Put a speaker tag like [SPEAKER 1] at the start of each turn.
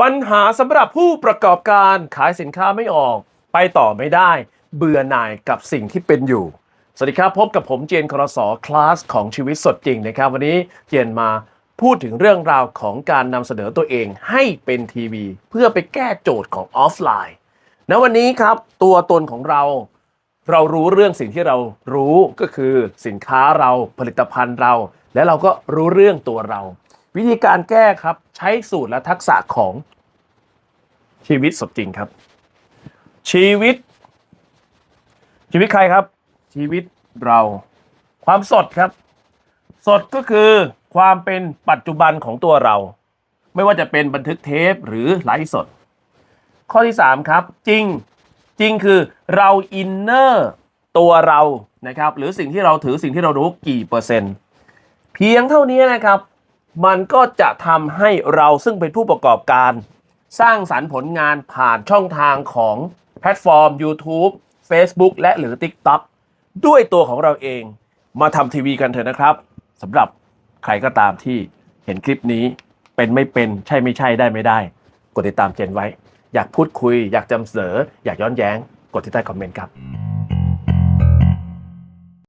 [SPEAKER 1] ปัญหาสำหรับผู้ประกอบการขายสินค้าไม่ออก ไปต่อไม่ได้ เบื่อหน่ายกับสิ่งที่เป็นอยู่ สวัสดีครับพบกับผมเจนครสคลาสของชีวิตสดจริงนะครับ วันนี้เจนมาพูดถึงเรื่องราวของการนำเสนอตัวเองให้เป็นทีวี เพื่อไปแก้โจทย์ของออฟไลน์ณวันนี้ครับตัวตนของเราเรารู้เรื่องสิ่งที่เรารู้ก็คือสินค้าเราผลิตภัณฑ์เรา และเราก็รู้เรื่องตัวเรา วิธีการแก้ครับใช้สูตรและทักษะของชีวิตสดจริงครับ ชีวิต ชีวิตใครครับ ชีวิตเรา ความสดครับ สดก็คือความเป็นปัจจุบันของตัวเรา ไม่ว่าจะเป็นบันทึกเทปหรือไลฟ์สด ข้อที่ 3 ครับ จริงจริงคือเราอินเนอร์ตัวเรานะครับ หรือสิ่งที่เราถือสิ่งที่เรารู้กี่เปอร์เซ็นต์ เพียงเท่านี้นะครับ มันก็จะทำให้เราซึ่งเป็นผู้ประกอบการ สร้างสรรค์ผลงานผ่านช่องทางของแพลตฟอร์ม YouTube Facebook และหรือ TikTok ด้วยตัวของเราเองมาทำทีวีกันเถอะนะครับสำหรับใครก็ตามที่เห็นคลิปนี้เป็นไม่เป็นใช่ไม่ใช่ได้ไม่ได้ กดติดตามเจนไว้ อยากพูดคุย อยากจำเสนออยากย้อนแย้ง กดที่ใต้คอมเมนต์ครับ